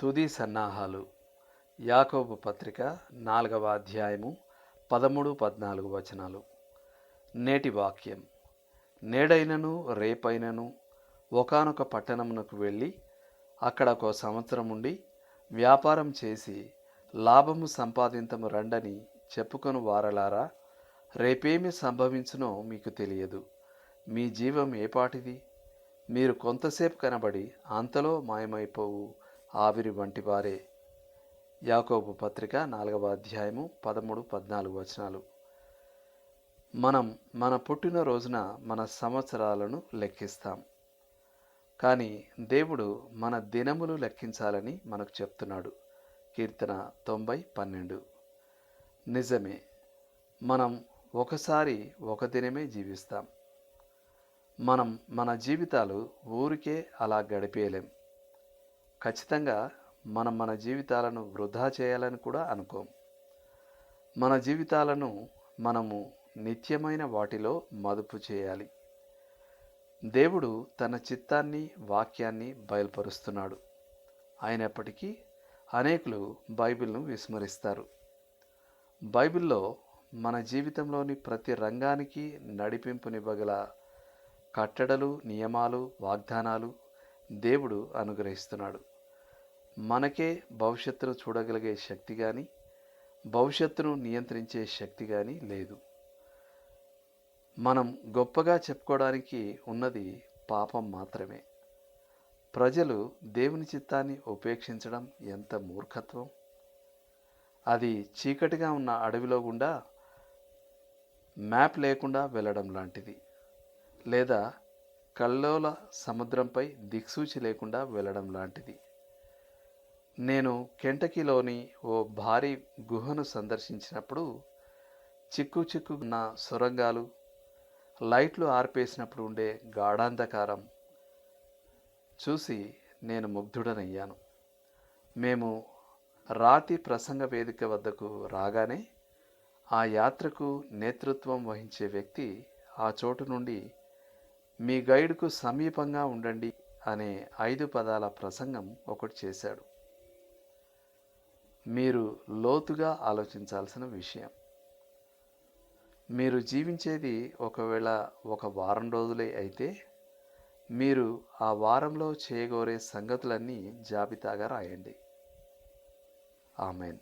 తుది సన్నాహాలు. యాకోబు పత్రిక నాలుగవ అధ్యాయము పదమూడు పద్నాలుగు వచనాలు. నేటి వాక్యం. నేడైనను రేపైనను ఒకానొక పట్టణమునకు వెళ్ళి అక్కడ ఒక సంవత్సరం ఉండి వ్యాపారం చేసి లాభము సంపాదింతము రండని చెప్పుకొని వారలారా రేపేమి సంభవించునో మీకు తెలియదు. మీ జీవం ఏపాటిది మీరు కొంతసేపు కనబడి అంతలో మాయమైపోవు. ఆవిరి వంటి వారే. యాకోబు పత్రిక నాలుగవ అధ్యాయము పదమూడు పద్నాలుగు వచనాలు. మనం మన పుట్టిన రోజున మన సంవత్సరాలను లెక్కిస్తాం. కానీ దేవుడు మన దినములు లెక్కించాలని మనకు చెప్తున్నాడు. కీర్తన తొంభై పన్నెండు. నిజమే మనం ఒకసారి ఒక దినమే జీవిస్తాం. మనం మన జీవితాలు ఊరికే అలా గడిపేయలేం. ఖచ్చితంగా మనం మన జీవితాలను వృధా చేయాలని కూడా అనుకోం. మన జీవితాలను మనము నిత్యమైన వాటిలో మదుపు చేయాలి. దేవుడు తన చిత్తాన్ని వాక్యాన్ని బయలుపరుస్తున్నాడు. అయినప్పటికీ అనేకులు బైబిల్ను విస్మరిస్తారు. బైబిల్లో మన జీవితంలోని ప్రతి రంగానికి నడిపింపునివ్వగల కట్టడలు నియమాలు వాగ్దానాలు దేవుడు అనుగ్రహిస్తున్నాడు. మనకే భవిష్యత్తును చూడగలిగే శక్తి కానీ భవిష్యత్తును నియంత్రించే శక్తి కానీ లేదు. మనం గొప్పగా చెప్పుకోవడానికి ఉన్నది పాపం మాత్రమే. ప్రజలు దేవుని చిత్తాన్ని ఉపేక్షించడం ఎంత మూర్ఖత్వం? అది చీకటిగా ఉన్న అడవిలో గుండా మ్యాప్ లేకుండా వెళ్ళడం లాంటిది. లేదా కల్లోల సముద్రంపై దిక్సూచి లేకుండా వెళ్ళడం లాంటిది. నేను కెంటకీలోని ఓ భారీ గుహను సందర్శించినప్పుడు చిక్కు చిక్కు నా సొరంగాలు లైట్లు ఆర్పేసినప్పుడు ఉండే గాఢాంధకారం చూసి నేను ముగ్ధుడనయ్యాను. మేము రాతి ప్రసంగ వేదిక వద్దకు రాగానే ఆ యాత్రకు నేతృత్వం వహించే వ్యక్తి ఆ చోటు నుండి మీ గైడ్కు సమీపంగా ఉండండి అనే ఐదు పదాల ప్రసంగం ఒకటి చేశాడు. మీరు లోతుగా ఆలోచించాల్సిన విషయం. మీరు జీవించేది ఒకవేళ ఒక వారం రోజులే అయితే మీరు ఆ వారంలో చేయగోరే సంగతులన్నీ జాబితాగా రాయండి. ఆమెన్.